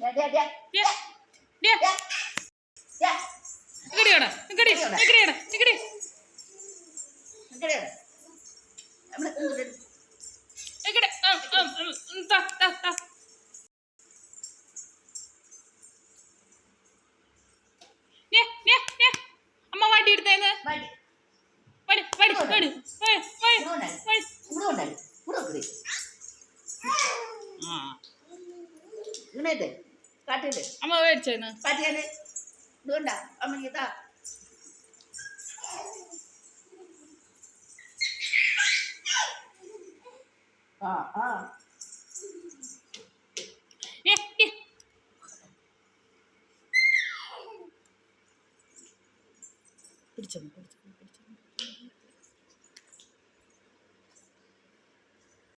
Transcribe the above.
വാടാ, വാടാ. അമ്മ വാട്ടി എടുത്തേന്ന്. വാടി. വടി വടി വടി വടി വടി. ആ. ഇങ്ങനെ కట్టేది అమ్మ వెయిట్ చేయను పదిహేను దూండా అమ్మ గీత பிடிச்சது பிடிச்சது பிடிச்சது